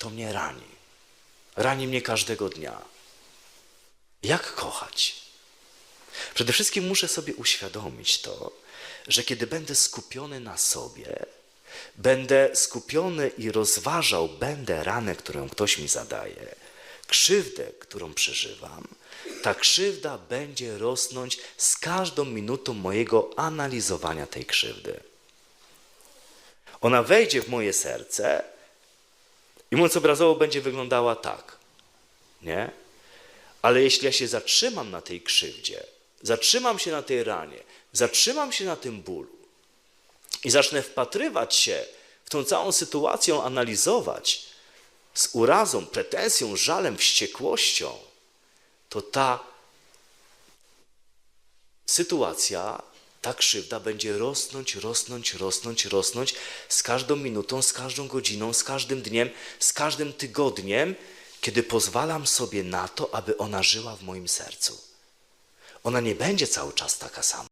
to mnie rani. Rani mnie każdego dnia. Jak kochać? Przede wszystkim muszę sobie uświadomić to, że kiedy będę skupiony na sobie, będę skupiony i rozważał, będę ranę, którą ktoś mi zadaje, krzywdę, którą przeżywam, ta krzywda będzie rosnąć z każdą minutą mojego analizowania tej krzywdy. Ona wejdzie w moje serce i mówiąc obrazowo będzie wyglądała tak. Nie? Ale jeśli ja się zatrzymam na tej krzywdzie, zatrzymam się na tej ranie, zatrzymam się na tym bólu i zacznę wpatrywać się w tą całą sytuację, analizować z urazą, pretensją, żalem, wściekłością, to ta sytuacja, ta krzywda będzie rosnąć, rosnąć, rosnąć, rosnąć z każdą minutą, z każdą godziną, z każdym dniem, z każdym tygodniem, kiedy pozwalam sobie na to, aby ona żyła w moim sercu. Ona nie będzie cały czas taka sama.